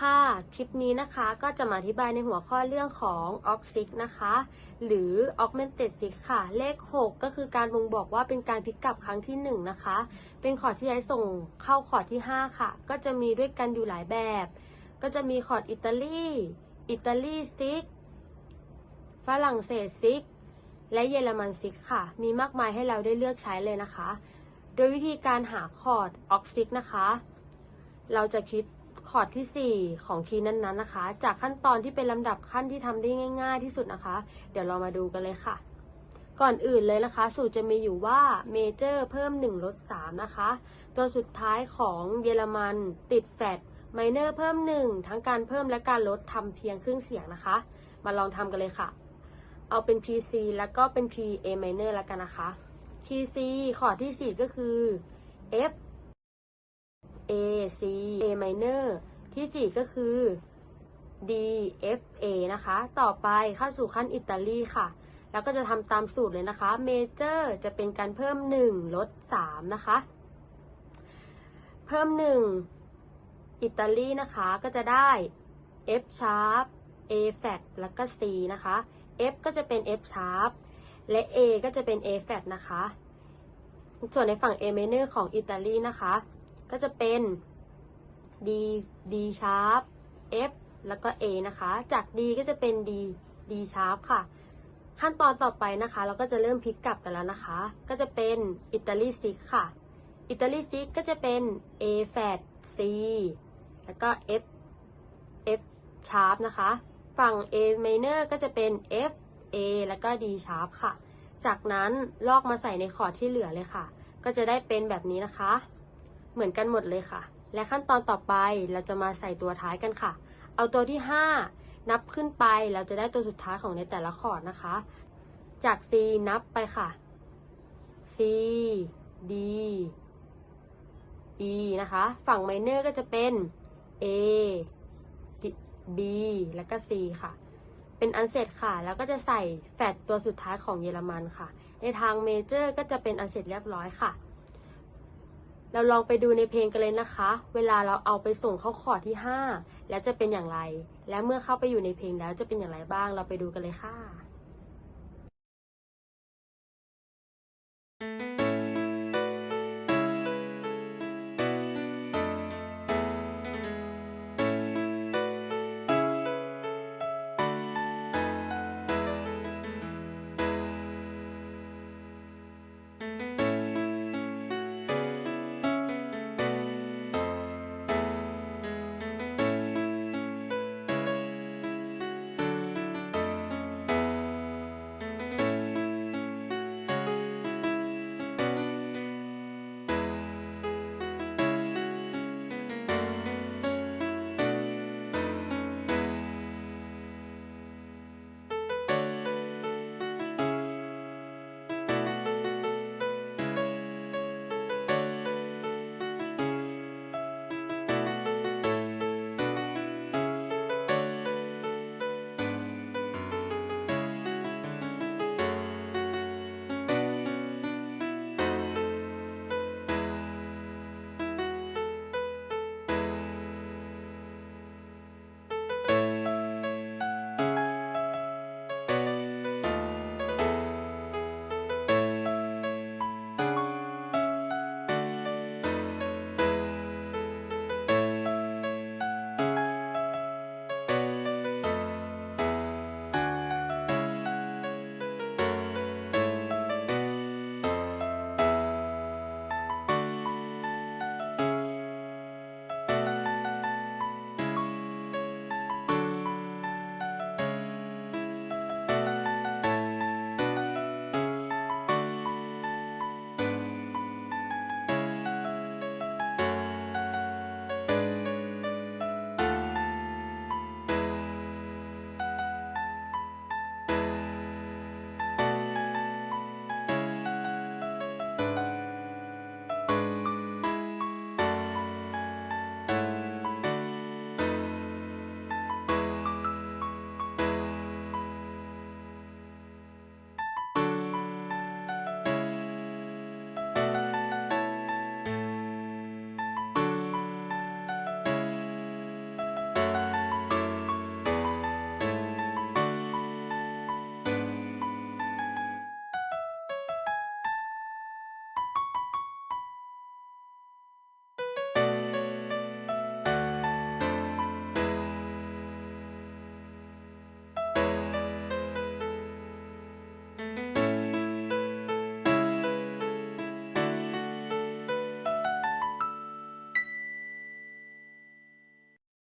ค่ะ คลิปนี้นะคะก็จะมาอธิบายในหัวข้อเรื่องของ oxic นะคะ หรือ augmented six ค่ะ เลข 6 ก็คือการบ่งบอกว่าเป็นการพลิกกลับครั้งที่ 1 นะคะ เป็นคอดที่ใช้ส่งเข้าคอดที่ 5 ค่ะ ก็จะมีด้วยกันอยู่หลายแบบ ก็จะมีคอดอิตาลีอิตาลีซิกฝรั่งเศสซิกและเยอรมันซิกค่ะ มีมากมายให้เราได้เลือกใช้เลยนะคะ โดยวิธีการหาคอร์ดออกซิกนะคะ เราจะคิด คอร์ดที่ 4 ของคีย์นั้นๆนะคะ จากขั้นตอนที่เป็นลำดับขั้นที่ทำได้ง่าย ๆ ที่สุดนะคะ เดี๋ยวเรามาดูกันเลยค่ะ ก่อนอื่นเลยนะคะ สูตรจะมีอยู่ว่าเมเจอร์เพิ่ม 1 ลด 3 นะคะ ตัวสุดท้ายของเยอรมันติดแฟดไมเนอร์เพิ่ม 1 ทั้งการเพิ่มและการลดทำเพียงครึ่งเสียงนะคะ มาลองทำกันเลยค่ะ เอาเป็น PC แล้วก็เป็น P A minor แล้วกันนะคะ PC คอร์ดที่ 4 ก็คือ F A C A minor ที่ 4 ก็คือ D F A นะคะ ต่อไปเข้าสู่ขั้นอิตาลีค่ะ แล้วก็จะทำตามสูตรเลยนะคะ Major จะเป็นการเพิ่ม 1 ลด 3 นะคะ เพิ่ม 1 อิตาลีนะคะก็จะได้ F sharp A flat แล้วก็ C นะคะ F ก็จะเป็น F sharp และ A ก็จะเป็น A flat นะคะ ส่วนในฝั่ง A minor ของอิตาลีนะคะ ก็จะเป็น D D sharp F แล้วก็ A นะคะ จาก D ก็จะเป็น D D sharp ค่ะ ขั้นตอนต่อไปนะคะ เราก็จะเริ่มพลิกกลับกันแล้วนะคะ ก็จะเป็นอิตาลีซิกค่ะอิตาลีซิกก็จะเป็น A flat C แล้วก็ F F sharp นะคะ ฝั่ง A minor ก็จะเป็น F A แล้วก็ D sharp ค่ะ จากนั้นลอกมาใส่ในคอร์ดที่เหลือเลยค่ะ ก็จะได้เป็นแบบนี้นะคะ เหมือนกันหมดเลยค่ะ และขั้นตอนต่อไปเราจะมาใส่ตัวท้ายกันค่ะ เอาตัวที่ 5 นับขึ้นไปเราจะได้ตัวสุดท้ายของในแต่ละคอร์ดนะคะ จาก C นับไปค่ะ C D E นะคะ ฝั่ง minor ก็จะเป็น A B แล้วก็ C ค่ะ เป็นอันเสร็จค่ะ แล้วก็จะใส่แฟดตัวสุดท้ายของเยอรมันค่ะ ในทางเมเจอร์ก็จะเป็นอันเสร็จเรียบร้อยค่ะ เราลองไปดูในเพลงกันเลยนะคะ เวลาเราเอาไปส่งเข้าคอร์ดที่ 5 แล้วจะเป็นอย่างไร และเมื่อเข้าไปอยู่ในเพลงแล้วจะเป็นอย่างไรบ้าง เราไปดูกันเลยค่ะ